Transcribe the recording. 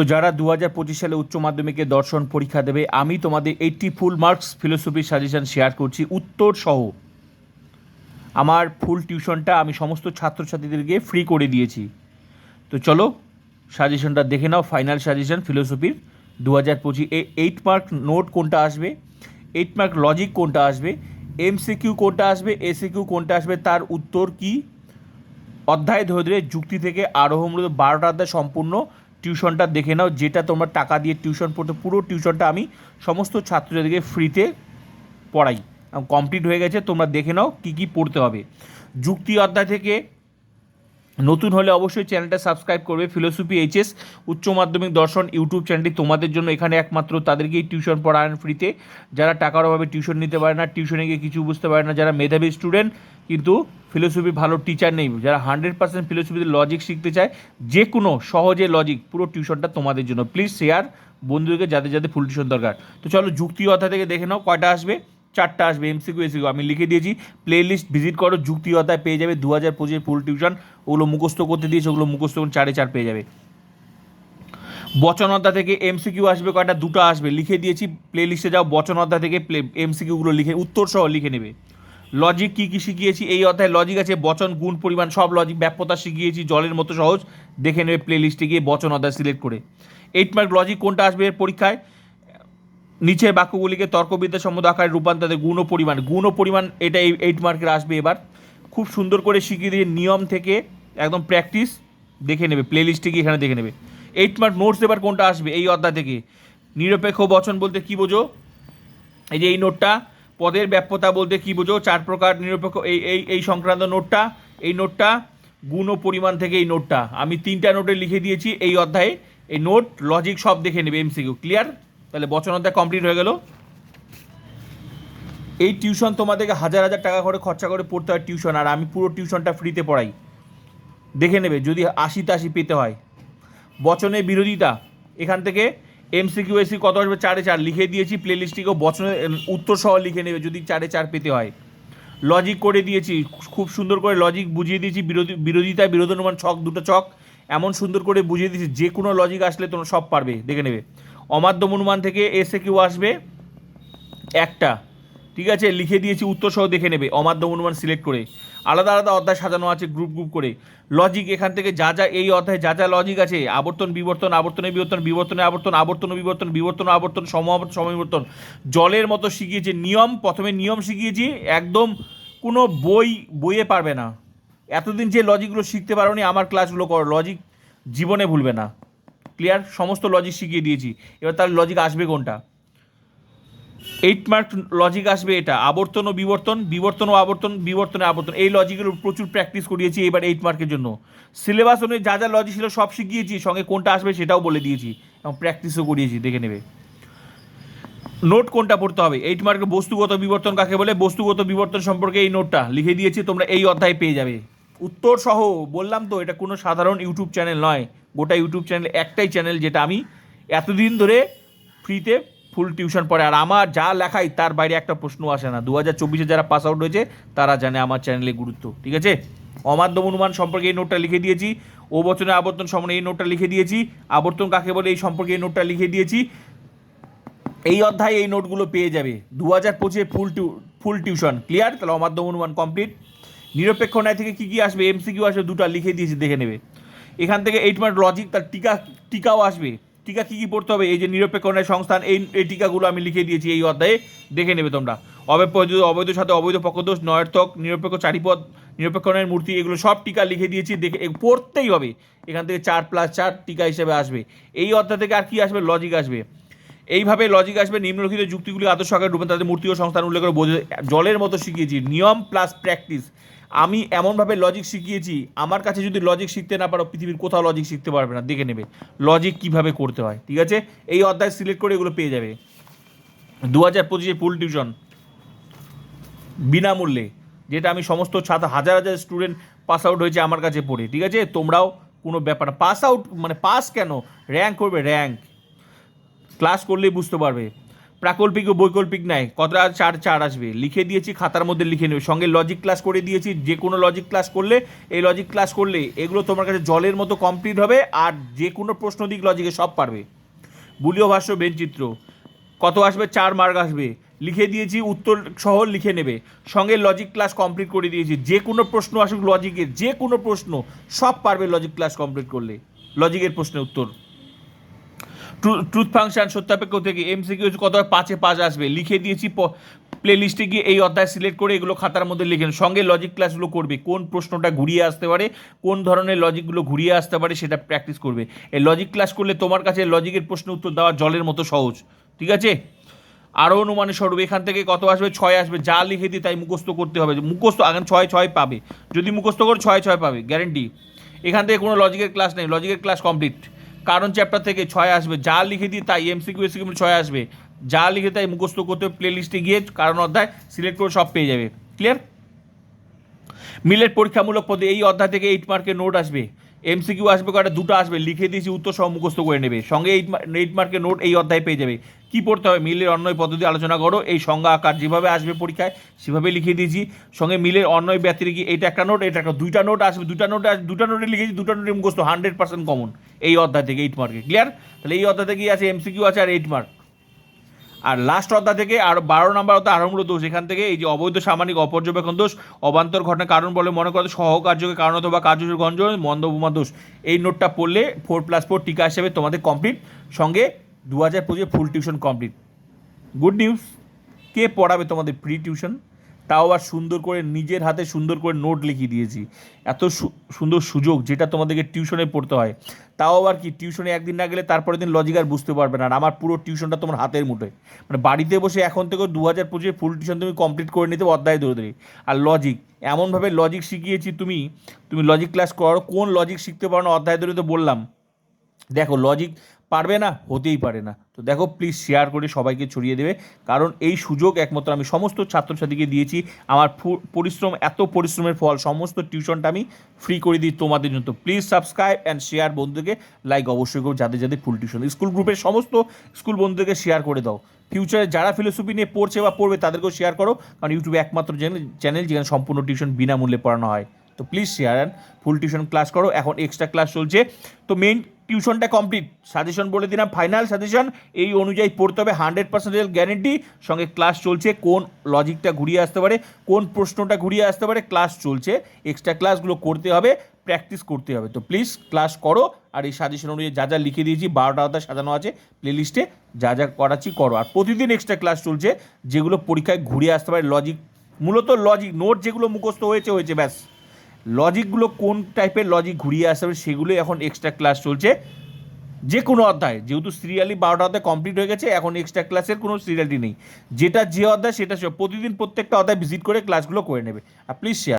তো যারা দু হাজার পঁচিশ সালে উচ্চ মাধ্যমিকে দর্শন পরীক্ষা দেবে, আমি তোমাদের eighty full marks philosophy suggestion share করছি। উত্তর সহ। আমার ফুল টিউশনটা আমি সমস্ত ছাত্রছাত্রীদেরকে ফ্রি করে দিয়েছি। তো চলো সাজেশনটা দেখে নাও ফাইনাল সাজেশন ফিলোসফির দু হাজার পঁচিশ এইট মার্ক নোট কোনটা আসবে? এইট মার্ক লজিক কোনটা আসবে? এমসিকিউ কোনটা আসবে? এসিকিউ কোনটা আসবে? তার উত্তর কি? অধ্যায় ধরে ধরে যুক্তি থেকে আরোহমূলত বারোটা অধ্যায় সম্পূর্ণ। টিউশনটা দেখে নাও, যেটা তোমরা টাকা দিয়ে টিউশন পড়তে, পুরো টিউশনটা আমি সমস্ত ছাত্রদেরকে ফ্রিতে পড়াই। কমপ্লিট হয়ে গেছে, তোমরা দেখে নাও কী কী পড়তে হবে। যুক্তি অধ্যায় থেকে নতুন হলে অবশ্যই চ্যানেলটা সাবস্ক্রাইব করবে। ফিলোসফি এইচএস, উচ্চ মাধ্যমিক দর্শন ইউটিউব চ্যানেলটি তোমাদের জন্য এখানে একমাত্র। তাদেরকেই টিউশন পড়ান ফ্রিতে। যারা টাকার অভাবে টিউশন নিতে পারে না, টিউশনে গিয়ে কিছু বুঝতে পারে না, যারা মেধাবী স্টুডেন্ট, কিন্তু ফিলোসফি ভালো টিচার নেই। যারা হান্ড্রেড পার্সেন্ট ফিলোসফিতে লজিক শিখতে চায় যে কোনো সহজে লজিক পুরো টিউশনটা তোমাদের জন্য। প্লিজ শেয়ার বন্ধুদেরকে যাদের যাদের ফুল টিউশন দরকার। তো চলো যুক্তি অধ্যায় থেকে দেখে নাও, কয়টা আসবে? চারটা আসবে এমসিকিউ এসিকিউ আমি লিখে দিয়েছি। প্লে লিস্ট ভিজিট করো যুক্তি অধ্যায় পেয়ে যাবে দু হাজার পঁচিশ ফুল টিউশন ওগুলো মুখস্থ করতে দিয়েছে, ওগুলো মুখস্থ চারে চার পেয়ে যাবে। বচন অধ্যায় থেকে এমসিকিউ আসবে, কয়টা? দুটো আসবে, লিখে দিয়েছি প্লে লিস্টে যাও বচন অধ্যায় থেকে প্লে এমসিকিউগুলো লিখে উত্তর সহ লিখে নেবে। লজিক কী কী শিখিয়েছি? এই অধ্যায়ে লজিক আছে, বচন, গুণ, পরিমাণ, সব লজিক ব্যাপ্যতা শিখিয়েছি, জলের মতো সহজ। দেখে নেবে প্লে লিস্টে গিয়ে বচন অধ্যায় সিলেক্ট করে। এইট মার্ক লজিক কোনটা আসবে এর পরীক্ষায়? নিচের বাক্যগুলিকে তর্কবিদ্যা সম্মত আকারে রূপান্তরে গুণ পরিমাণ। গুণ পরিমাণ এটা এই এইট মার্কের আসবে এবার। খুব সুন্দর করে শিখিয়ে দিয়ে নিয়ম থেকে একদম প্র্যাকটিস দেখে নেবে প্লে লিস্টে গিয়ে এখানে দেখে নেবে। এইট মার্ক নোটস এবার কোনটা আসবে এই অধ্যায় থেকে? নিরপেক্ষ বচন বলতে কী বোঝো? এই যে এই নোটটা পদের ব্যাপ্যতা বলতে কী বোঝো? চার প্রকার নিরপেক্ষ এই এই এই সংক্রান্ত নোটটা এই নোটটা গুণ পরিমাণ থেকে এই নোটটা আমি তিনটা নোটে লিখে দিয়েছি এই অধ্যায়ে। এই নোট লজিক সব দেখে নেবে এমসিকিউ ক্লিয়ার তাহলে বচন অধ্যায় কমপ্লিট হয়ে গেল। এই টিউশন তোমাদেরকে হাজার হাজার টাকা করে খরচা করে পড়তে হয় টিউশন আর আমি পুরো টিউশনটা ফ্রিতে পড়াই। দেখে নেবে, যদি আশি তাশি পেতে হয়। বচনের বিরোধিতা, এখান থেকে এমসিকিউ এসি কত আসবে? চারে চার। লিখে দিয়েছি প্লে লিস্টটিকেও বচনের উত্তর সহ লিখে নেবে, যদি চারে চার পেতে হয়। লজিক করে দিয়েছি, খুব সুন্দর করে লজিক বুঝিয়ে দিয়েছি, বিরোধী, বিরোধিতা, বিরোধনুমান ছক, দুটো ছক, এমন সুন্দর করে বুঝিয়ে দিয়েছি, যে কোনো লজিক আসলে তোমরা সব পারবে। দেখে নেবে। অমাধ্যম অনুমান থেকে এসে কিউ আসবে? একটা। ঠিক আছে? লিখে দিয়েছি উত্তর সহ দেখে নেবে। অমাধ্যম অনুমান সিলেক্ট করে। আলাদা আলাদা অধ্যায় সাজানো আছে গ্রুপ গ্রুপ করে। লজিক এখান থেকে যা যা এই অধ্যায়ে যা যা লজিক আছে, আবর্তন, বিবর্তন, আবর্তনে, বিবর্তন, বিবর্তনে আবর্তন আবর্তন, বিবর্তন বিবর্তন, আবর্তন সমাবর্তন সমবিবর্তন, জলের মতো শিখিয়েছে নিয়ম, প্রথমে নিয়ম শিখিয়েছি, একদম কোনো বই, বইয়ে পারবে না। এতদিন যে লজিকগুলো শিখতে পারোনি, আমার ক্লাসগুলো করো। লজিক জীবনে ভুলবে না। ক্লিয়ার সমস্ত লজিক শিখিয়ে দিয়েছি। এবার তার লজিক আসবে কোনটা? এইট মার্ক লজিক আসবে এটা, আবর্তন ও বিবর্তন বিবর্তন ও আবর্তন, বিবর্তনে আবর্তন, এই লজিকের প্রচুর প্র্যাকটিস করিয়েছি এবার এইট মার্কের জন্য। সিলেবাস অনুযায়ী যা যা লজিক ছিল সব শিখিয়েছি, সঙ্গে কোনটা আসবে সেটাও বলে দিয়েছি এবং প্র্যাকটিসও করিয়েছি, দেখে নেবে। নোট কোনটা পড়তে হবে? এইট মার্কের বস্তুগত বিবর্তন কাকে বলে? বস্তুগত বিবর্তন সম্পর্কে এই নোটটা লিখে দিয়েছি, তোমরা এই অধ্যায় পেয়ে যাবে। উত্তর সহ, বললাম তো, এটা কোনো সাধারণ ইউটিউব চ্যানেল নয়। গোটা ইউটিউব চ্যানেল একটাই চ্যানেল যেটা আমি এতদিন ধরে ফ্রিতে ফুল টিউশন পড়ে। আর আমার যা লেখাই, তার বাইরে একটা প্রশ্ন আসে না। দু হাজার চব্বিশে যারা পাস আউট হয়েছে, তারা জানে আমার চ্যানেলের গুরুত্ব, ঠিক আছে? অমাধ্যম অনুমান সম্পর্কে এই নোটটা লিখে দিয়েছি। ও বচনে আবর্তন সম্বন্ধে এই নোটটা লিখে দিয়েছি। আবর্তন কাকে বলে, এই সম্পর্কে এই নোটটা লিখে দিয়েছি। এই অধ্যায়ে এই নোটগুলো পেয়ে যাবে। দু হাজার পঁচিশে ফুল টিউ ফুল টিউশন ক্লিয়ার তাহলে অমাধ্যম অনুমান কমপ্লিট নিরপেক্ষ ন্যায় থেকে কী কী আসবে? এমসিকিউ আসবে, দুটো লিখে দিয়েছি, দেখে নেবে। এখান থেকে এইট মার্ক লজিক তার টিকা, টিকাও আসবে। টিকা কী কী পড়তে হবে? এই যে নিরপেক্ষণের সংস্থান, এই এই টিকাগুলো আমি লিখে দিয়েছি এই অধ্যায়ে। দেখে নেবে তোমরা। অবৈধ অবৈধ সাথে অবৈধ পক্ষদোষ, নয়ার্থক, নিরপেক্ষ চারিপদ, নিরপেক্ষণের মূর্তি, এগুলো সব টিকা লিখে দিয়েছি, দেখে পড়তেই হবে। এখান থেকে চার প্লাস চার টিকা হিসেবে আসবে। এই অধ্যায় থেকে আর কি আসবে? লজিক আসবে। এইভাবে লজিক আসবে, নিম্নলিখিত যুক্তিগুলি আদর্শ আকারে রূপে তাদের মূর্তি ও সংস্থান উল্লেখ করে বোঝে, জলের মতো শিখিয়েছি, নিয়ম প্লাস প্র্যাকটিস আমি এমনভাবে লজিক শিখিয়েছি, আমার কাছে যদি লজিক শিখতে না পারো, পৃথিবীর কোথাও লজিক শিখতে পারবে না, দেখে নেবে। লজিক কীভাবে করতে হয়, ঠিক আছে? এই অধ্যায় সিলেক্ট করে এগুলো পেয়ে যাবে। দু হাজার পঁচিশে ফুল টিউশন বিনামূল্যে, যেটা আমি সমস্ত ছাত্র হাজার হাজার স্টুডেন্ট পাস আউট হয়েছে আমার কাছে পড়ে, ঠিক আছে? তোমরাও কোনো ব্যাপার পাস আউট মানে পাস কেন? র্যাঙ্ক করবে র্যাঙ্ক ক্লাস করলেই বুঝতে পারবে। প্রাকল্পিক ও বৈকল্পিক নেয় কতটা চার চার আসবে? লিখে দিয়েছি, খাতার মধ্যে লিখে নেবে। সঙ্গে লজিক ক্লাস করে দিয়েছি, যে কোনো লজিক ক্লাস করলে, এই লজিক ক্লাস করলে এগুলো তোমার কাছে জলের মতো কমপ্লিট হবে আর যে কোনো প্রশ্ন দিক লজিকে সব পারবে। বুলীয় ভাষ্য বেনচিত্র কত আসবে? চার মার্ক আসবে। লিখে দিয়েছি, উত্তর সহ লিখে নেবে। সঙ্গে লজিক ক্লাস কমপ্লিট করে দিয়েছি, যে কোনো প্রশ্ন আসুক লজিকের যে কোনো প্রশ্ন সব পারবে লজিক ক্লাস কমপ্লিট করলে। লজিকের প্রশ্নের উত্তর। ট্রুথ ফাংশন সত্যাপেক্ষ থেকে এমসিকিউ কত? পাঁচে পাঁচ আসবে? লিখে দিয়েছি প্লে লিস্টে গিয়ে এই অধ্যায় সিলেক্ট করে এগুলো খাতার মধ্যে লিখেন। সঙ্গে লজিক ক্লাসগুলো করবে। কোন প্রশ্নটা ঘুরিয়ে আসতে পারে, কোন ধরনের লজিকগুলো ঘুরিয়ে আসতে পারে সেটা প্র্যাকটিস করবে। এই লজিক ক্লাস করলে তোমার কাছে লজিকের প্রশ্ন উত্তর দেওয়া জলের মতো সহজ। ঠিক আছে? আরও অনুমানের স্বরূপ, এখান থেকে কত আসবে? ছয় আসবে। যা লিখে দিই তাই মুখস্থ করতে হবে। মুখস্থ এখন ছয় ছয় পাবে। যদি মুখস্থ করো, ছয় ছয় পাবে। গ্যারেন্টি এখান থেকে কোনো লজিকের ক্লাস নেই। লজিকের ক্লাস কমপ্লিট কারণ চ্যাপ্টার থেকে ছয় আসবে। যা লিখে দিই তাই এমসিকিউ এসিকিউ ছয় আসবে। যা লিখে তাই মুখস্থ করতে প্লে লিস্টে গিয়ে কারণ অধ্যায় সিলেক্ট করে সব পেয়ে যাবে। ক্লিয়ার মিলের পরীক্ষামূলক পদে এই অধ্যায় থেকে এইট মার্কের নোট আসবে। এমসিকিউ আসবে কটা দুটো আসবে। লিখে দিয়েছি, উত্তর সহ মুখস্থ করে নেবে। সঙ্গে এইট এইট মার্কের নোট এই অধ্যায় পেয়ে যাবে। কি পড়তে হবে? মিলের অন্যয় পদ্ধতি আলোচনা করো। এই সংজ্ঞা আকার যেভাবে আসবে পরীক্ষায় সেভাবে লিখে দিয়েছি। সঙ্গে মিলের অন্যয় ব্যতিরিক, এইটা একটা নোট এটা একটা দুইটা নোট আসবে দুটা নোট আসবে দুটা নোটে লিখেছি দুটা নোটে মুখস্থ হান্ড্রেড পার্সেন্ট কমন এই অধ্যায় থেকে এইট মার্কে ক্লিয়ার তাহলে এই অধ্যায় থেকে আছে এমসিকিউ আছে আর এইট মার্ক আর লাস্ট অধ্যায় থেকে আর বারো নম্বর অধ্যায় আরম্ভ দোষ। এখান থেকে এই যে অবৈধ, সামাজিক, অপর্যবেক্ষণ দোষ, অবান্তর ঘটনার কারণ বলে মনে করে সহকার্যকে কারণ অথবা কার্যসূচি গঞ্জ মন্দবোমা দোষ। এই নোটটা পড়লে ফোর প্লাস ফোর টিকা হিসেবে তোমাদের কমপ্লিট সঙ্গে দু হাজার পঁচিশে full tuition complete good news কে পড়াবে তোমাদের প্রি টিউশন তাও আবার সুন্দর করে নিজের হাতে সুন্দর করে নোট লিখিয়ে দিয়েছি। এত সুন্দর সুযোগ যেটা তোমাদেরকে টিউশনে পড়তে হয়। তাও আবার কি টিউশনে একদিন না গেলে তারপরের দিন লজিক আর বুঝতে পারবে না। আর আমার পুরো টিউশনটা তোমার হাতের মুঠোয়। মানে বাড়িতে বসে এখন থেকে দু হাজার পঁচিশে ফুল টিউশন তুমি কমপ্লিট করে নিতে অধ্যায় ধরে ধরে। আর লজিক এমনভাবে লজিক শিখিয়েছি তুমি তুমি লজিক ক্লাস করো কোন লজিক শিখতে পারো না, অধ্যায় ধরে তো বললাম। দেখো লজিক পারবে না, হতেই পারে না। তো দেখো প্লিজ শেয়ার করে সবাইকে ছড়িয়ে দেবে। কারণ এই সুযোগ একমাত্র আমি সমস্ত ছাত্রছাত্রীকে দিয়েছি। আমার পরিশ্রম, এত পরিশ্রমের ফল, সমস্ত টিউশনটা আমি ফ্রি করে দিই তোমাদের জন্য। তো প্লিজ সাবস্ক্রাইব অ্যান্ড শেয়ার বন্ধুকে লাইক অবশ্যই করো, যাদের যাদের ফুল টিউশন স্কুল গ্রুপের সমস্ত স্কুল বন্ধুদেরকে শেয়ার করে দাও। ফিউচারে যারা ফিলোসফি নিয়ে পড়ছে বা পড়বে, তাদেরকেও শেয়ার করো। কারণ ইউটিউবে একমাত্র চ্যানেল যেখানে সম্পূর্ণ টিউশন বিনামূল্যে পড়ানো হয়। তো please share and full tuition class করো। এখন এক্সট্রা ক্লাস চলছে। তো মেইন টিউশনটা কমপ্লিট সাজেশন বলে দিলাম ফাইনাল সাজেশন এই অনুযায়ী পড়তে হবে হান্ড্রেড পার্সেন্টেজ গ্যারেন্টি সঙ্গে ক্লাস চলছে, কোন লজিকটা ঘুরিয়ে আসতে পারে, কোন প্রশ্নটা ঘুরিয়ে আসতে পারে ক্লাস চলছে। এক্সট্রা ক্লাসগুলো করতে হবে প্র্যাকটিস করতে হবে। তো প্লিজ ক্লাস করো। আর এই সাজেশন অনুযায়ী যা যা লিখে দিয়েছি, বারোটা আলাদা সাজানো আছে প্লেলিস্টে যা যা করাচ্ছি করো। আর প্রতিদিন এক্সট্রা ক্লাস চলছে, যেগুলো পরীক্ষায় ঘুরিয়ে আসতে পারে লজিক মূলত লজিক নোট যেগুলো মুখস্থ হয়েছে হয়েছে, ব্যাস। লজিকগুলো কোন টাইপের লজিক ঘুরিয়ে আসতে হবে সেগুলো এখন এক্সট্রা ক্লাস চলছে। যে কোনো অধ্যায়, যেহেতু সিরিয়ালি বারোটা অধ্যায় কমপ্লিট হয়ে গেছে, এখন এক্সট্রা ক্লাসের কোনো সিরিয়ালটি নেই। যেটা যে অধ্যায় সেটা প্রতিদিন প্রত্যেকটা অধ্যায় ভিজিট করে ক্লাসগুলো করে নেবে। আর প্লিজ শেয়ার